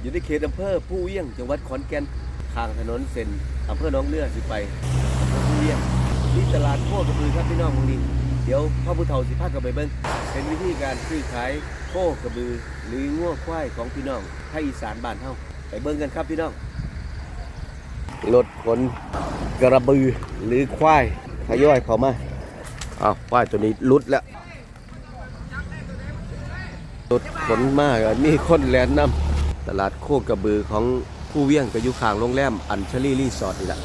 อยู่ในเขตอำเภอผู้เวียงจังหวัดขอนแก่นทางถนนเส้นอำเภอหนองเลือสิไปอำเภอผู้เวียงที่ตลาดโคกระบือครับพี่น้องของนี้เดี๋ยวพ่อผู้เฒ่าสิพากันไปเบิ่งเป็นวิธีการซื้อขายโคกระบือ หรือง้อควายของพี่น้องภาคอีสานบ้านเฮาไปเบิ่งกันครับพี่น้องรถขนกระบือหรือควายทยอยเข้ามาอ้าวควายตัวนี้ลุดแล้วรถขนมากมีคนแลนนำ ตลาดโคกระบือของผู้เวียงก็อยู่ข้างโรงแรมอัญชลีรีสอร์ทนี่แหละ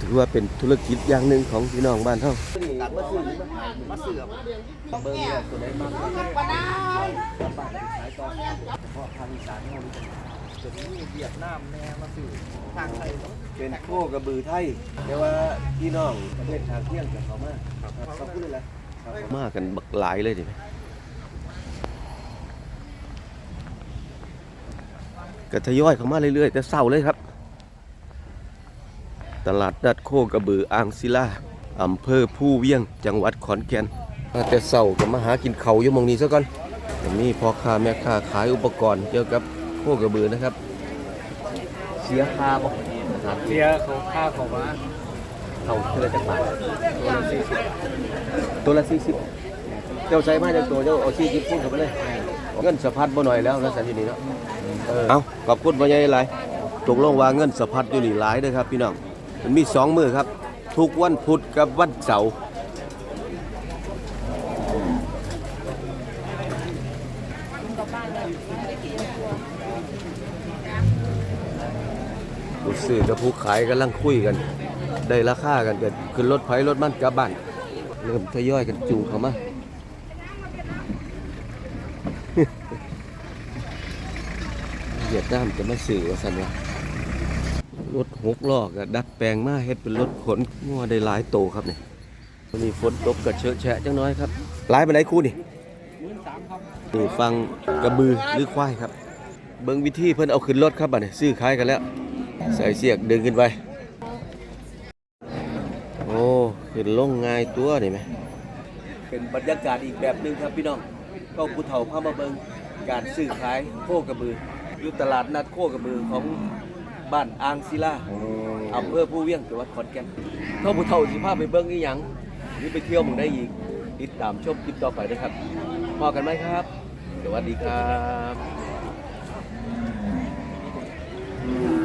ถือว่าเป็นธุรกิจอย่างหนึ่งของพี่น้องบ้านเฮามาซื้อมาซื้อเบิ่งเนี่ยตัวไหนมาเพาะทางอีสานเฮานี่จะมีเวียดนามแน่มาซื้อทางไทยเป็นโคกระบือไทยแต่ว่าพี่น้องประเทศทางเที่ยงกับเขามาขอบคุณเลยแหละมากันบักหลายเลยดิ ก็ทยอยเข้ามาเรื่อยๆ แต่เศร้าเลยครับ ตลาดนัดโคกระบืออ่างศิลาอำเภอผู้เวียง จังหวัดขอนแก่นมาแต่เศร้าก็มาหากินเขาวอยู่หมองนี้ซะก่อนก็มีพ่อค้าแม่ค้าขายอุปกรณ์เกี่ยวกับโคกระบือนะครับ เสียค่าบ่ครับเสียเขาค่าเขาว่าเขาเท่าไหรจักบาทตัวละสี่สิบตัวละสี่สิบเจ้าใช้มาจากตัวเจ้าเอาสี่สิบพูดเข้าไปเลย เงินสะพัดบ่หน่อยแล้วนะสันอยู่นี่เนาะ เอาขอบคุณพ่อใหญ่หลายตกลงว่าเงินสะพัดอยู่นี่หลายเด้อครับ พี่น้องมันมีสองมือครับ ทุกวันพุธกับวันเสาร์ผู้ซื้อกับผู้ขายกำลังคุยกัน ได้ราคากันเกันขึ้นรถไฟรถมันกลับบ้าน เริ่มทยอยกันจูงเข้ามา วียดนามจะมาสื่อว่าสันว่ารถหกล้อก็ดัดแปลงมาเฮ็ดเป็นรถขนงัวได้หลายโตครับนี่วันนี้ฝนตกก็เชอะแฉะจังน้อยครับหลายไปไหนคู่นี่นี่ฟังกระบือหรือควายครับ เบิ่งวิธีเพิ่นเอาขึ้นรถครับบัดนี้ซื้อขายกันแล้ว ใส่เสียกดึงขึ้นไปโอ้ขึ้นลงง่ายตัวนี่ไหมเป็นบรรยากาศอีกแบบหนึ่งครับพี่น้องก็ผู้เฒ่าพามาเบิ่งการซื้อขายโคกระบือ อยู่ตลาดนัดโคกับมือของบ้านอ่างศิลาอำเภอผู้เวียงจังหวัดขอนแก่นเท่าผู้เท่าสิภาพไปเบิ้งอีหยังนี่ไปเที่ยวมึงได้อีก ติดตามชมคลิปต่อไปนะครับพอกันไหมครับ สวัสดีครับ